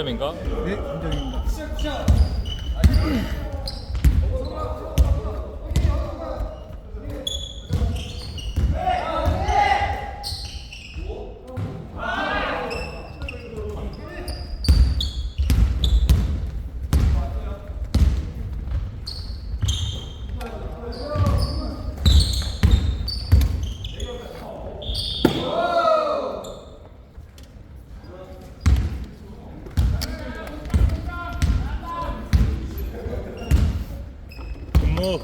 인정인가? 네, 인정입니다. 근무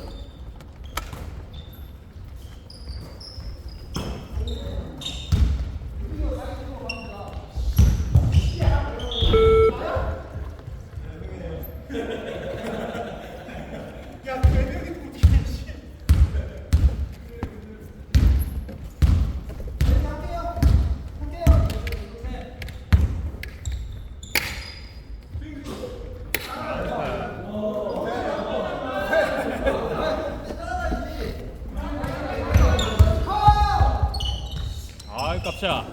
아이 깝샤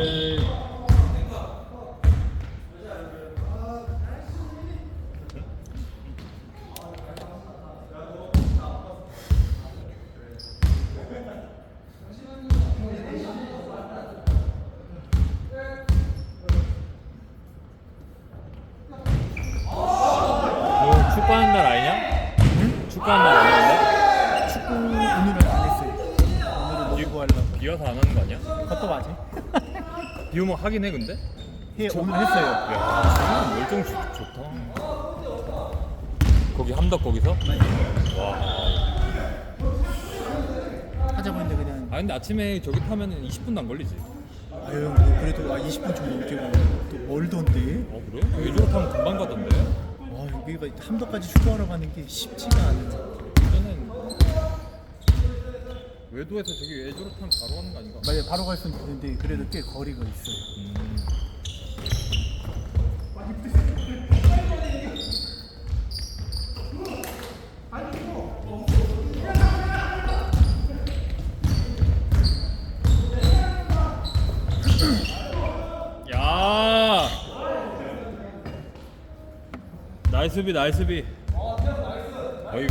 에이, 너 축구하는 날 아니냐? 축구하는 날 아니야? 축구 오늘은 안 했어요. 오늘은 농구 하려고. 비 와서 안 하는 거 아니야? 컷도 맞지? 비 오면 하긴 해 근데? 해, 오늘 했어요. 야 월정 좋- 좋다 거기 함덕 거기서? 와. 하자고 했는데 그냥 아 근데 아침에 저기 타면은 20분도 안 걸리지 아유 뭐 그래도 아, 20분 좀 넘게 가면 또 멀던데 어 그래? 외주로 타면 금방 가던데 와 여기가 함덕까지 축구하러 가는 게 쉽지가 않은 저는 외도에서 저기 외주로 타면 바로 가는 거 아닌가? 만약에 바로 갈 수는 있는데 그래도 꽤 거리가 있어요 음. 나이스비 나이스비. 거의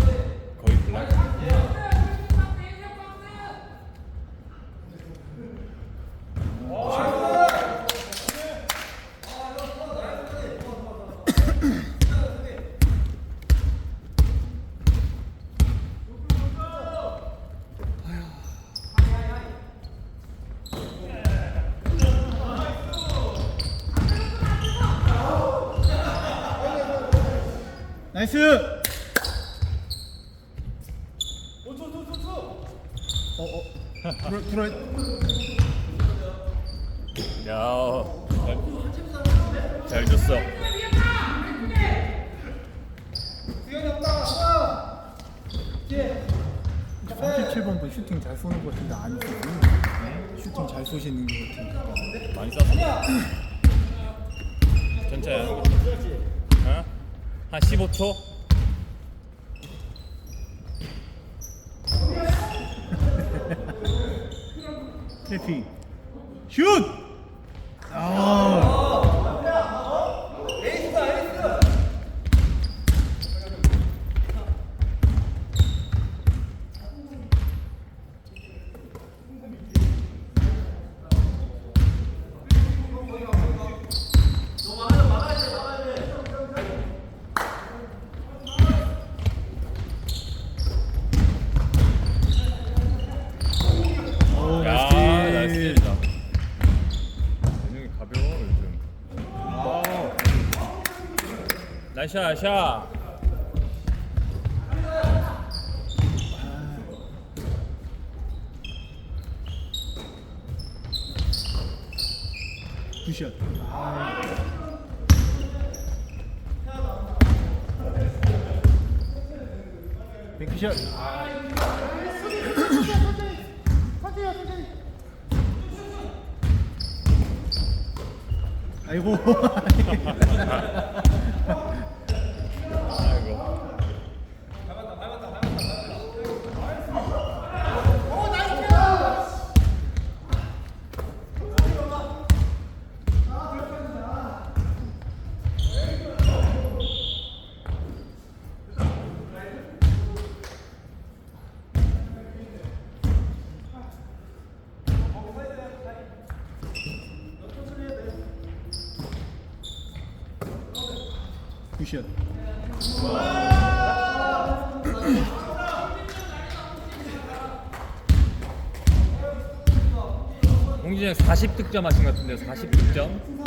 나이스 어어 들어 들어 야, 잘, 잘 줬어. 삼 37번도 슈팅 잘 쏘는 것 같은데 안 쏘고 슈팅 잘 쏘시는 것 같은데 많이 쌌어. 전차야. 어? 한 15초? 트래핑 슛! 아 오, 야, 나이스. 나이스 다 근육이 가벼워, 요즘. 나이샤, 나이샤. 굿샷. 뱅크샷 아이고 굿샷. 홍진영 40득점 하신 것 같은데 40득점?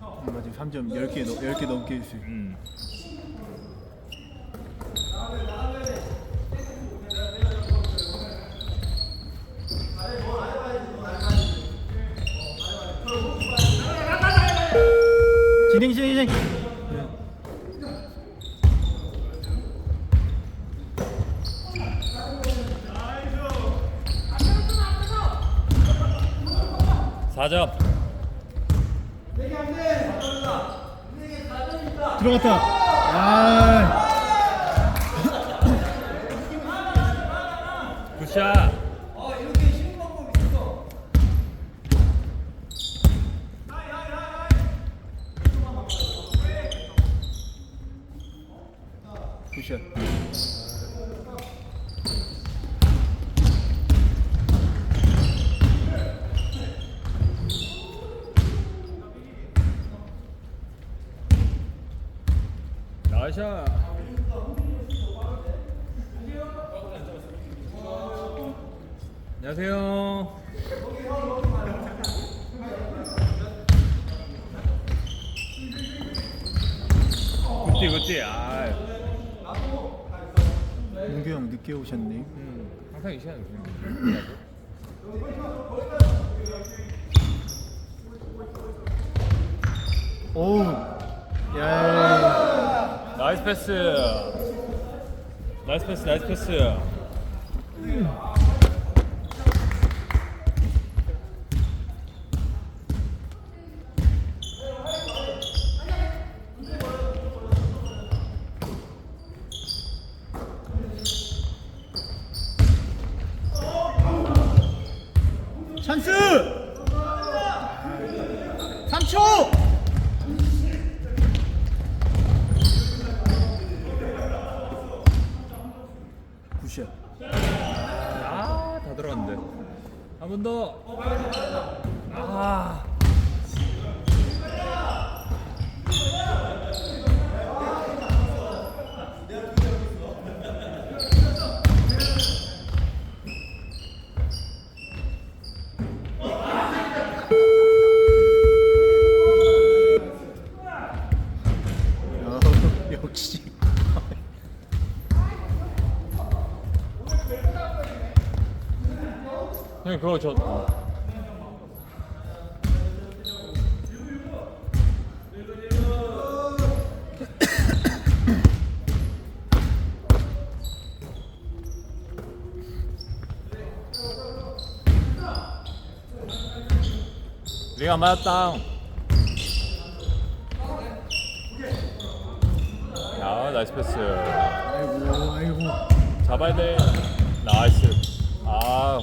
맞아 3점 10개, 넘, 10개 넘게 했어요. 음. 진행 진행 진행. 사점 들어갔다. 아, 굿샷. 나이샷 안녕하세요. 굿띠 굿띠 아. 문규 형 늦게 오셨네. 음, 항상 이 시간에 그냥 오, 야, 나이스 패스 나이스 패스 나이스 패스. 3초. 굿샷. 아 다 들어갔는데 한 번 더 아 어, 역시. 형님 그거 저 리가 맞았다 야 나이스 패스 아이고, 아이고. 잡아야 돼. 나이스. 아.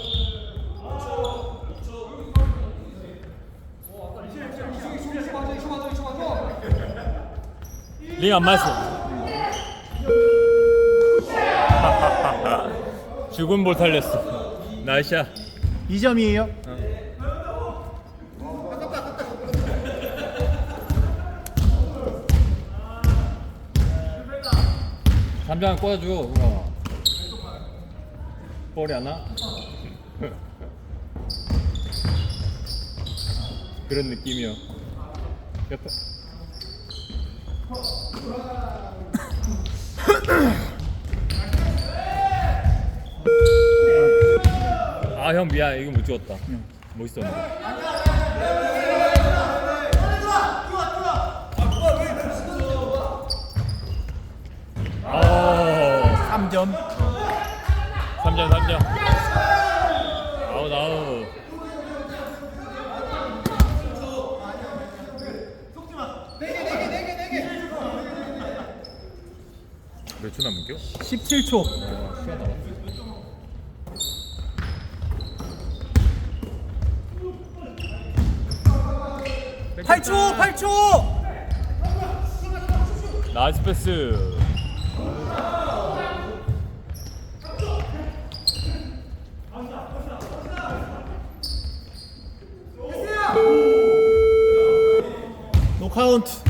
링안 맞았어. 죽은 볼 살렸어. 나이샤. 2점이에요. 담장 꽂아줘. 우와. 볼이 안 와? 그런 느낌이요. 옆에. 아형 미안 이거 못 찍었다. 멋있었는데. 아. 3점. 3점 3점 아웃 아웃 몇초 남은 겨? 17초. 아, 시간 남았네 8초, 8초. 나이스 패스 노카운트.